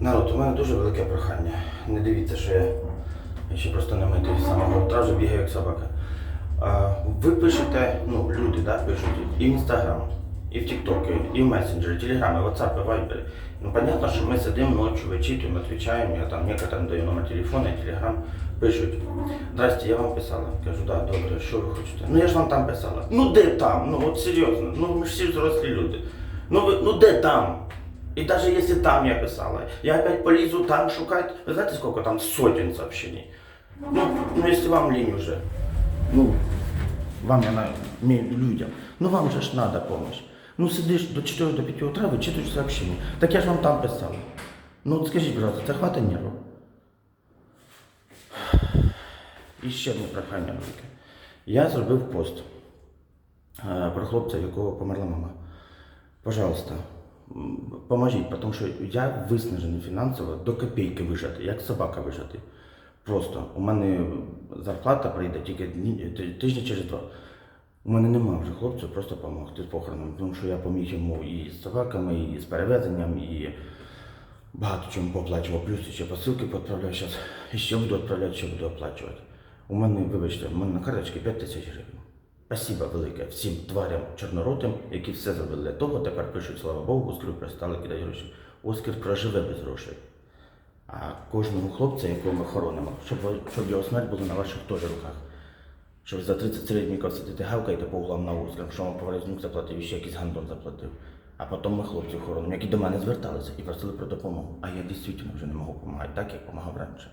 Народ, у мене дуже велике прохання. Не дивіться, що я, я ще просто не митий самого утра вже бігаю як собака. А, ви пишете, ну, люди, да, пишуть і в Інстаграм, і в Тіктоки, і в месенджері, Телеграми, WhatsApp, Viber. Ну, понятно, що ми сидимо ночі, вичитуємо, відповідаємо, я там некоторым даю номер телефона, Телеграм пишуть. Здрасте, я вам писала. Кажу, да, добре, що ви хочете? Ну я ж вам там писала. Ну де там? Ну от серйозно, ну ми ж всі взрослі люди. Ну ви, ну де там? И даже если там я писала, я опять полезу там шукать. Вы знаете, сколько там сотен сообщений? Ну, ну если вам лень уже, ну, вам, я знаю, мне, людям, ну вам же ж надо помощь. Ну сидишь до 4 до 5 утра, вычитываешь сообщения. Так я же вам там писал. Ну от скажіть, пожалуйста, це хватить нерву? І ще одне прохання велике. Я зробив пост е, про хлопця, в якого померла мама. Пожалуйста, м, поможіть, тому що я виснажений фінансово до копійки вижати, як собака вижати. Просто у мене зарплата прийде тільки тижні через два. У мене нема вже хлопцю просто допомогти з похороном, тому що я поміг йому і з собаками, і з перевезенням, і багато чому поплачував. Плюс ще посилки відправляю зараз. І ще буду відправляти, ще буду оплачувати. У мене, вибачте, у мене на карточці 5 тисяч гривень. Спасибо велике всім тварям чорноротим, які все зробили для того. Тепер пишуть, слава Богу, Оскару перестали кидати гроші. Оскар проживе без грошей. А кожному хлопцю, якого ми хоронимо, щоб, щоб його смерть була на ваших теж руках. Щоб за 30 середніків сидіти гавкаєте по углам на Оскар, що вам Поворознюк заплатив і ще якийсь гандон заплатив. А потім ми хлопців хоронимо, які до мене зверталися і просили про допомогу. А я дійсно вже не можу допомагати так, як допомагав раніше.